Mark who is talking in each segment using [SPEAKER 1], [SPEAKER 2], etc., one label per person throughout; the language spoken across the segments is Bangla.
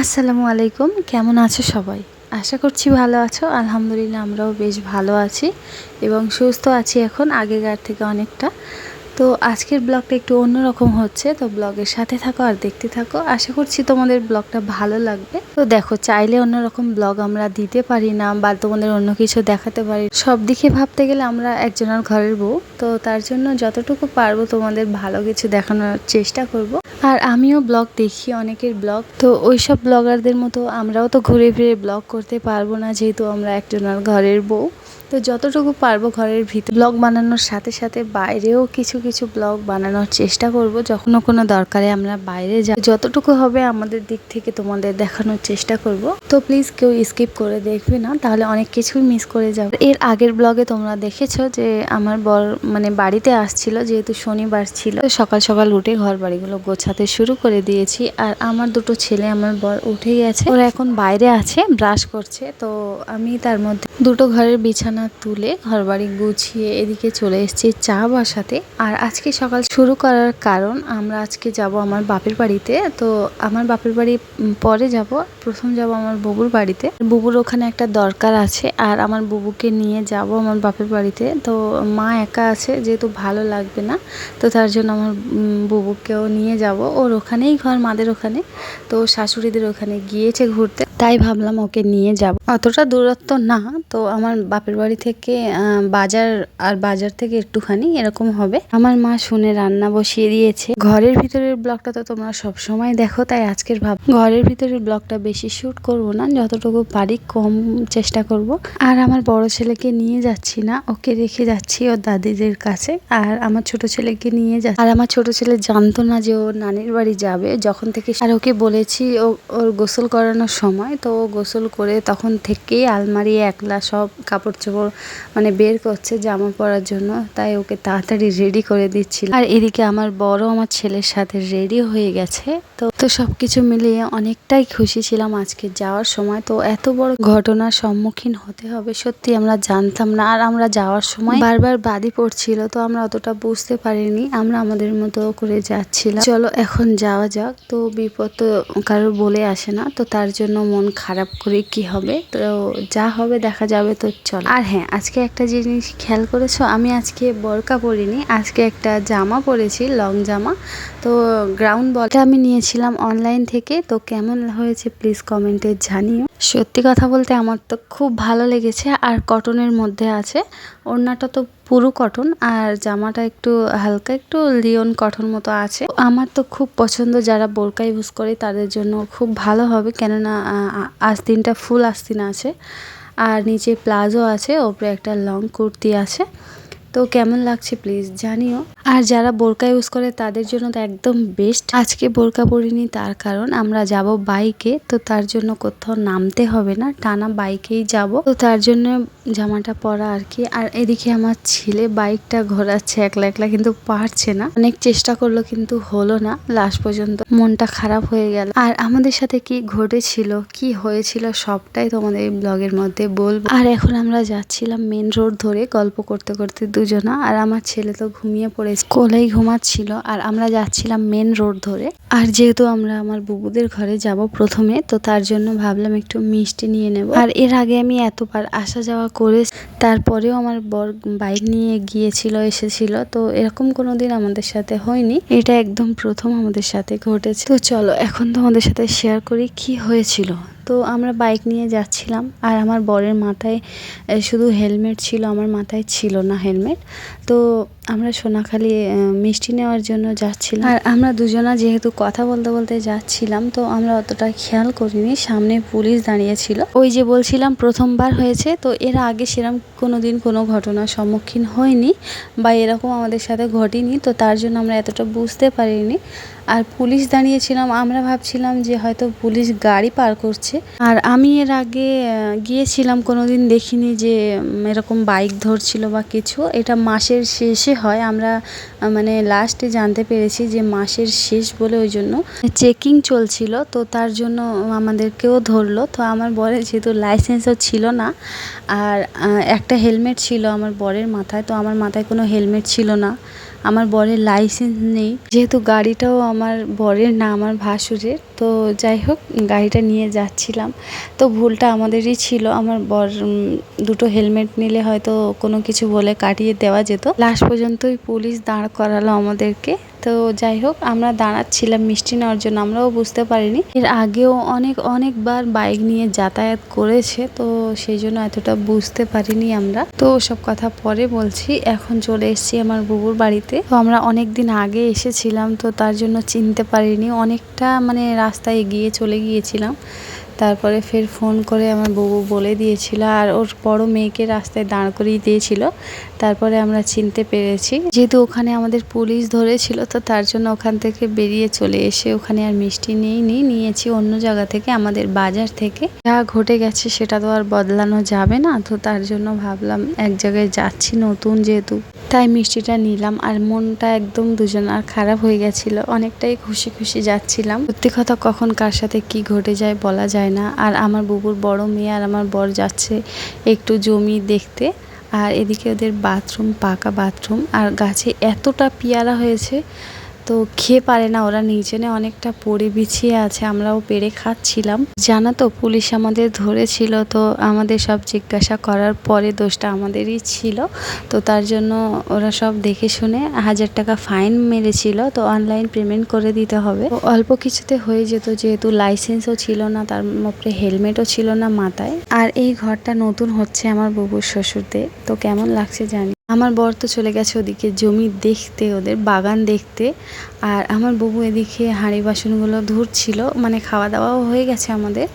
[SPEAKER 1] আসসালামু আলাইকুম, কেমন আছো সবাই? আশা করছি ভালো আছো। আলহামদুলিল্লাহ আমরাও বেশ ভালো আছি এবং সুস্থ আছি এখন, আগেকার থেকে অনেকটা। তো আজকের ব্লগটা একটু অন্যরকম হচ্ছে। তো ব্লগের সাথে থাকো আর দেখতে থাকো। আশা করছি তোমাদের ব্লগটা ভালো লাগবে। তো দেখো, চাইলে অন্যরকম ব্লগ আমরা দিতে পারি না বা তোমাদের অন্য কিছু দেখাতে পারি। সব দিকে ভাবতে গেলে আমরা একজনের ঘরের বউ। তো তার জন্য যতটুকু পারব তোমাদের ভালো কিছু দেখানোর চেষ্টা করব। আর আমিও ব্লগ দেখি, অনেকের ব্লগ। তো ওইসব ব্লগারদের মতো আমরাও তো ঘুরে ফিরে ব্লগ করতে পারব না, যেহেতু আমরা একজনের ঘরের বউ। তো যতটুকু পারব ঘরের ভিতর ব্লগ বানানোর সাথে সাথে বাইরেও কিছু কিছু ব্লগ বানানোর চেষ্টা করব, যখনও কোনো দরকারে আমরা বাইরে যাই। যতটুকু হবে আমাদের দিক থেকে তোমাদের দেখানোর চেষ্টা করব। তো প্লিজ কেউ স্কিপ করে দেখবে না, তাহলে অনেক কিছুই মিস করে যাবে। এর আগের ব্লগে তোমরা দেখেছ যে আমার বর মানে বাড়িতে আসছিল, যেহেতু শনিবার ছিল। সকাল সকাল উঠে ঘর বাড়িগুলো গোছাতে শুরু করে দিয়েছি। আর আমার দুটো ছেলে, আমার বর উঠে গেছে। ওরা এখন বাইরে আছে, ব্রাশ করছে। তো আমি তার মধ্যে দুটো ঘরের বিছানা তুলে ঘর বাড়ি গুছিয়ে এদিকে চলে এসেছি চা বসাতে। আর আজকে সকাল শুরু করার কারণ, আমরা আজকে যাব আমার বাপের বাড়িতে। তো আমার বাপের বাড়ি পরে যাব, প্রথম যাব আমার বুবুর বাড়িতে। বুবুর ওখানে একটা দরকার আছে, আর আমার বুবুকে নিয়ে যাব আমার বাপের বাড়িতে। তো মা একা আছে যেহেতু ভালো লাগবে না, তো তার জন্য আমার বুবুকেও নিয়ে যাব। ওর ওখানেই ঘর, মাদের ওখানে। তো শাশুড়িদের ওখানে গিয়েছে ঘুরতে, তাই ভাবলাম ওকে নিয়ে যাব। অতটা দূরত্ব না, তো আমার বাপের বাড়ি থেকে বাজার আর বাজার থেকে একটুখানি এরকম হবে। আমার মা শুনে রান্না বসিয়ে দিয়েছে। ঘরের ভিতরের ব্লগটা তো তোমরা সব সময় দেখো, তাই আজকের ভাব। ঘরের ভিতরের ব্লগটা বেশি শুট করব না, যতটুকু পারি কম চেষ্টা করব। আর আমার বড় ছেলেকে নিয়ে যাচ্ছি না, ওকে রেখে যাচ্ছি, ওর দাদিদের কাছে আর আমার ছোট ছেলেকে নিয়ে যাচ্ছি আর আমার ছোট ছেলে জানতো না যে ও নানির বাড়ি যাবে। যখন থেকে আর ওকে বলেছি ও, ওর গোসল করানোর সময়, তো ও গোসল করে তখন থেকেই আলমারি, একলা সব কাপড় চোপড় মানে বের করছে জামা পরার জন্য। তাই ওকে তাড়াতাড়ি রেডি করে দিচ্ছিল আর এদিকে আমার বড় আমার ছেলের সাথে রেডি হয়ে গেছে। তো তো সব কিছু মিলিয়ে অনেকটাই খুশি ছিলাম আজকে যাওয়ার সময়। তো এত বড় ঘটনার সম্মুখীন হতে হবে, সত্যি আমরা জানতাম না। আর আমরা যাওয়ার সময় বারবার বাদি পড়ছিল তো আমরা অতটা বুঝতে পারিনি। আমরা আমাদের মতো করে যাচ্ছিলাম। চলো এখন যাওয়া যাক। তো বিপদ তো কারোর বলে আসে না, তো তার জন্য মন খারাপ করে কি হবে? তো যা হবে দেখা যাবে, তো চলো। আর হ্যাঁ আজকে একটা জিনিস খেয়াল করেছ? আমি আজকে বরকা পরিনি। আজকে একটা জামা পরেছি, লং জামা। তো গ্রাউন্ড বলটা আমি নিয়েছিলাম অনলাইন থেকে। তো কেমন হয়েছে প্লিজ কমেন্টে জানিও। সত্যি কথা বলতে আমার তো খুব ভালো লেগেছে, আর কটনের মধ্যে আছে। ওড়নাটা তো পুরো কটন, আর জামাটা একটু হালকা, একটু লিওন কটন মতো আছে। আমার তো খুব পছন্দ যারা বোরকা ইউজ করে, তাদের জন্য খুব ভালো হবে। কেননা আস্তিনটা ফুল আস্তিন আছে, আর নিচে প্লাজো আছে, ওপরে একটা লং কুর্তি আছে। তো কেমন লাগছে প্লিজ জানিও। আর যারা বোরকা ইউজ করে তাদের জন্য তো একদম বেস্ট আজকে বোরকা পরিনি, তার কারণ আমরা যাব বাইকে, তো তার জন্য কোথাও নামতে হবে না, টানা বাইকেই যাব। তো তার জন্য জামাটা পরা আর কি। আর এদিকে আমার ছেলে বাইকটা ঘোরাচ্ছে একলা একলা, কিন্তু পারছে না। অনেক চেষ্টা করল, কিন্তু হলো না লাস্ট পর্যন্ত মনটা খারাপ হয়ে গেল। আর আমাদের সাথে কি ঘটেছিল, কি হয়েছিল, সবটাই তোমাদের এই ব্লগের মধ্যে বলব। আর এখন আমরা যাচ্ছিলাম মেন রোড ধরে গল্প করতে করতে দুজনা, আর আমার ছেলে তো ঘুমিয়ে পড়েছে কোলেই ঘুমাচ্ছিল আর আমরা যাচ্ছিলাম মেন রোড ধরে। আর যেহেতু আমরা আমার বুবুদের ঘরে যাব প্রথমে, তো তার জন্য ভাবলাম একটু মিষ্টি নিয়ে নেব। আর এর আগে আমি এতবার আসা যাওয়া করে তারপরেও আমার বর বাইক নিয়ে গিয়েছিল, এসেছিল, তো এরকম কোনো দিন আমাদের সাথে হয়নি। এটা একদম প্রথম আমাদের সাথে ঘটেছে। তো চলো, এখন তোমাদের সাথে শেয়ার করি কি হয়েছিল। তো আমরা বাইক নিয়ে যাচ্ছিলাম। আর আমার বরের মাথায় শুধু হেলমেট ছিল আমার মাথায় ছিল না হেলমেট তো আমরা সোনাখালি মিষ্টি নেওয়ার জন্য যাচ্ছিলাম। আর আমরা দুজনা যেহেতু কথা বলতে বলতে যাচ্ছিলাম তো আমরা অতটা খেয়াল করিনি। সামনে পুলিশ দাঁড়িয়েছিল। ওই যে বলছিলাম প্রথমবার হয়েছে তো এর আগে সেরকম কোনো দিন কোনো ঘটনার সম্মুখীন হয়নি বা এরকম আমাদের সাথে ঘটেনি তো তার জন্য আমরা এতটা বুঝতে পারিনি। আর পুলিশ দাঁড়িয়েছিলাম আমরা ভাবছিলাম যে হয়তো পুলিশ গাড়ি পার করছে। আর আমি এর আগে গিয়েছিলাম, কোনোদিন দেখিনি যে এরকম বাইক ধরছিল বা কিছু। এটা মাসের শেষে হয়। আমরা মানে লাস্টে জানতে পেরেছি যে মাসের শেষ বলে ওই জন্য। চেকিং চলছিল, তো তার জন্য আমাদেরকেও ধরলো। তো আমার বরের যেহেতু লাইসেন্সও ছিল না, আর একটা হেলমেট ছিল আমার বরের মাথায়, তো আমার মাথায় কোনো হেলমেট ছিল না। আমার বরের লাইসেন্স নেই। যেহেতু গাড়িটাও আমার বরের না, আমার ভাসুরের। তো যাই হোক, গাড়িটা নিয়ে যাচ্ছিলাম। তো ভুলটা আমাদেরই ছিল। আমার বর দুটো হেলমেট নিলে হয়তো কোনো কিছু বলে কাটিয়ে দেওয়া যেত। লাস্ট পর্যন্তই পুলিশ দাঁড় করালো আমাদেরকে। তো যাই হোক, আমরা দাঁড়াচ্ছিলাম মিষ্টি নেওয়ার জন্য, আমরাও বুঝতে পারিনি। এর আগেও অনেক, অনেকবার বাইক নিয়ে যাতায়াত করেছে, তো সেই জন্য এতটা বুঝতে পারিনি আমরা। তো সব কথা পরে বলছি, এখন চলে এসেছি আমার বুবুর বাড়িতে। তো আমরা অনেক দিন আগে এসেছিলাম, তো তার জন্য চিনতে পারিনি। অনেকটা মানে রাস্তায় এগিয়ে চলে গিয়েছিলাম। তারপরে ফের ফোন করে আমার বউ বলে দিয়েছিল, আর ওর বড় মেয়েকে রাস্তায় দাঁড় করিয়ে দিয়েছিল। তারপরে আমরা চিনতে পেরেছি। যেহেতু ওখানে আমাদের পুলিশ ধরেছিল, তো তার জন্য ওখান থেকে বেরিয়ে চলে এসে ওখানে আর মিষ্টি নেই নি, নিয়েছি অন্য জায়গা থেকে, আমাদের বাজার থেকে। যা ঘটে গেছে সেটা তো আর বদলানো যাবে না, তো তার জন্য ভাবলাম এক জায়গায় যাচ্ছি নতুন যেহেতু। তাই মিষ্টিটা নিলাম আর মনটা একদম দুজন আর খারাপ হয়ে গেছিল, অনেকটাই খুশি খুশি যাচ্ছিলাম। সত্যি কথা কখন কার সাথে কি ঘটে যায় বলা যায় না, আর আমার বুবুর বড় মেয়ে আর আমার বর যাচ্ছে একটু জমি দেখতে। আর এদিকে ওদের বাথরুম পাকা বাথরুম আর গাছে এতটা পেয়ারা হয়েছে তো খেয়ে পারে না, ওরা নিচেনে অনেকটা পড়ে বিছিয়ে আছে, আমরাও পেরে খাচ্ছিলাম। জানা তো, পুলিশ আমাদের ধরেছিল, তো আমাদের সব জিজ্ঞাসা করার পরে দোষটা আমাদেরই ছিল। তো তার জন্য ওরা সব দেখে শুনে হাজার টাকা ফাইন মেরেছিল, তো অনলাইন পেমেন্ট করে দিতে হবে। অল্প কিছুতে হয়ে যেত, যেহেতু লাইসেন্সও ছিল না, তার উপরে হেলমেটও ছিল না মাথায়। আর এই ঘরটা নতুন হচ্ছে আমার বুবুর শ্বশুরদের, তো কেমন লাগছে জানি আমার বর তো চলে গেছে ওদিকে, জমি দেখতে, ওদের বাগান দেখতে। আর আমার বুবু এদিকে হাঁড়ি বাসনগুলো ধুরছিল মানে খাওয়া দাওয়াও হয়ে গেছে আমাদের।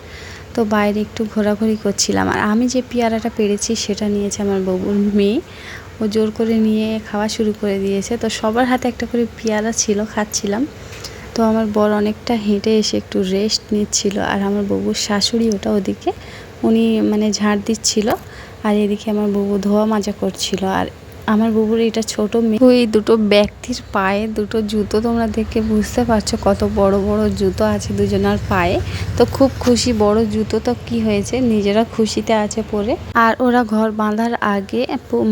[SPEAKER 1] তো বাইরে একটু ঘোরাঘুরি করছিলাম। আর আমি যে পেয়ারাটা পেরেছি সেটা নিয়েছে আমার বউর মেয়ে। ও জোর করে নিয়ে খাওয়া শুরু করে দিয়েছে। তো সবার হাতে একটা করে পেয়ারা ছিল, খাচ্ছিলাম। তো আমার বর অনেকটা হেঁটে এসে একটু রেস্ট নিচ্ছিল। আর আমার বউর শাশুড়ি ওটা ওদিকে, উনি মানে ঝাড় দিচ্ছিল। আর এদিকে আমার বউ ধোয়া মাজা করছিল আর আমার বুবুর এটা ছোট মেয়ে। ওই দুটো ব্যক্তির পায়ে দুটো জুতো তোমরা দেখে বুঝতে পারছ কত বড় বড় জুতো আছে দুজনার পায়ে। তো খুব খুশি, বড় জুতো তো কি হয়েছে? নিজেরা খুশিতে আছে পরে। আর ওরা ঘর বাঁধার আগে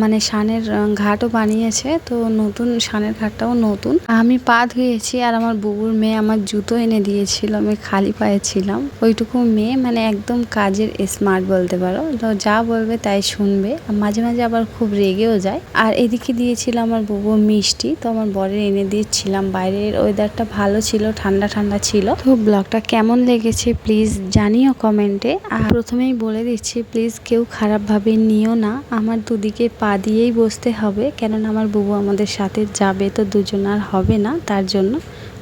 [SPEAKER 1] মানে সানের ঘাটও বানিয়েছে, তো নতুন সানের ঘাটটাও নতুন। আমি পা ধুয়েছি আর আমার বুবুর মেয়ে আমার জুতো এনে দিয়েছিল, আমি খালি পায়ে ছিলাম। ওইটুকু মেয়ে মানে একদম কাজের স্মার্ট বলতে পারো। তো যা বলবে তাই শুনবে। মাঝে মাঝে আবার খুব রেগেও যায়। আর এদিকে দিয়েছিল আমার বুবু মিষ্টি, তো আমার বরের এনে দিয়েছিলাম বাইরের ওয়েদারটা ভালো ছিল, ঠান্ডা ঠান্ডা ছিল। তো ব্লগটা কেমন লেগেছে প্লিজ জানিও কমেন্টে আর প্রথমেই বলে দিচ্ছি, প্লিজ কেউ খারাপভাবে নিও না। আমার দুদিকে পা দিয়েই বসতে হবে, কেননা আমার বুবু আমাদের সাথে যাবে তো দুজন আর হবে না, তার জন্য।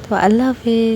[SPEAKER 1] তো আল্লাহ হাফেজ।